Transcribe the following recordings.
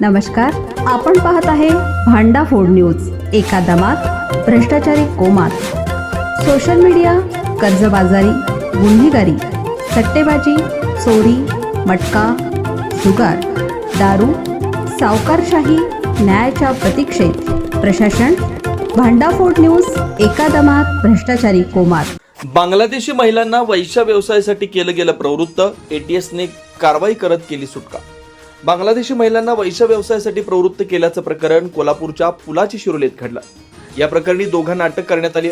नमस्कार आपण पाहत आहे भांडा फोड न्यूज एका दमात भ्रष्टाचारी कोमात. सोशल मीडिया कर्जबाजारी गुन्हेगारी सट्टेबाजी चोरी मटका जुगार दारू सावकारशाही न्यायाच्या प्रतीक्षेत. प्रशासन भांडाफोड न्यूज एका दमात भ्रष्टाचारी कोमात. बांगलादेशी महिलांना वैश्य व्यवसायासाठी केलं गेलं प्रवृत्त एटीएसने कारवाई करत केली सुटका. बांगलादेशी महिलांना वैश्य व्यवसायासाठी प्रवृत्त केल्याचं प्रकरण कोल्हापूरच्या पुलाची शिरोलीत घडलं. या प्रकरणी दोघांना अटक करण्यात आली.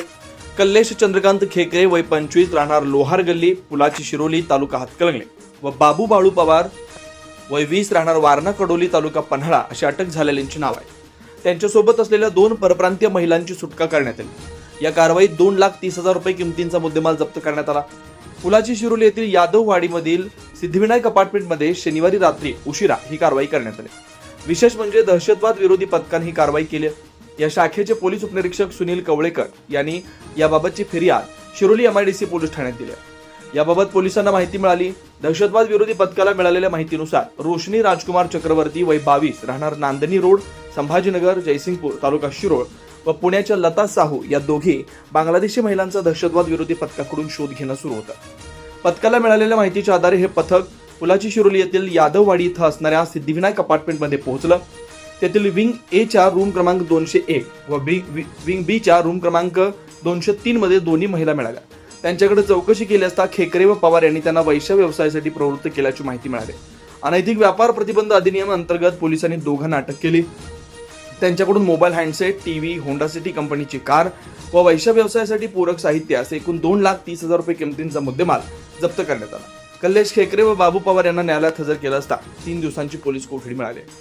कल्लेश चंद्रकांत खेकरे वय पंचवीस राहणार लोहार गल्ली पुलाची शिरोली तालुका हातकलंगले. व बाबू बाळू पवार वय वीस राहणार वारणा कडोली तालुका पन्हाळा अशी अटक झालेल्यांची नाव आहे त्यांच्यासोबत असलेल्या दोन परप्रांतीय महिलांची सुटका करण्यात आली. या कारवाईत दोन लाख तीस हजार रुपये किमतींचा मुद्देमाल जप्त करण्यात आला. पुलाची शिरोली येथील यादववाडीमधील सिद्धिविनायक अपार्टमेंटमध्ये शनिवारी रात्री उशिरा ही कारवाई करण्यात आली. विशेष म्हणजे दहशतवाद विरोधी पथकाने ही कारवाई केली. या शाखेचे पोलीस उपनिरीक्षक सुनील कवळेकर यांनी याबाबतची फिर्याद शिरोली एमआयडीसी पोलीस ठाण्यात दिली याबाबत पोलिसांना माहिती मिळाली दहशतवाद विरोधी पथकाला मिळालेल्या माहितीनुसार रोशनी राजकुमार चक्रवर्ती वय बावीस राहणार नांदणी रोड संभाजीनगर जयसिंगपूर तालुका शिरोळ व पुण्याच्या लता साहू या दोघी बांगलादेशी महिलांचा दहशतवाद विरोधी पथकाकडून शोध घेणं सुरू होतं. पथकाला मिळालेल्या माहितीच्या आधारे हे पथक पुलाची शिरोली येथील यादववाडी इथं असणाऱ्या सिद्धिविनायक अपार्टमेंटमध्ये पोहोचलं. तेथील विंग एच्या रूम क्रमांक दोनशे एक व बी विंग बीच्या रूम क्रमांक दोनशे तीनमध्ये दोन्ही महिला मिळाल्या. त्यांच्याकडे चौकशी केली असता खेकरे व पवार यांनी त्यांना वैश्य व्यवसायासाठी प्रवृत्त केल्याची माहिती मिळाली. अनैतिक व्यापार प्रतिबंध अधिनियम अंतर्गत पोलिसांनी दोघांना अटक केली. त्यांच्याकडून mobile handset T V Honda City कंपनीची कार व वैश्य व्यवसायासाठी पूरक साहित्य असे एकूण दोन लाख तीस हजार रुपये किमतींचा मुद्देमाल जप्त करण्यात आला. कल्लेश खेकरे व बाबू पवार यांना न्यायालयात हजर केलं असता तीन दिवसांची पोलीस कोठडी मिळाली.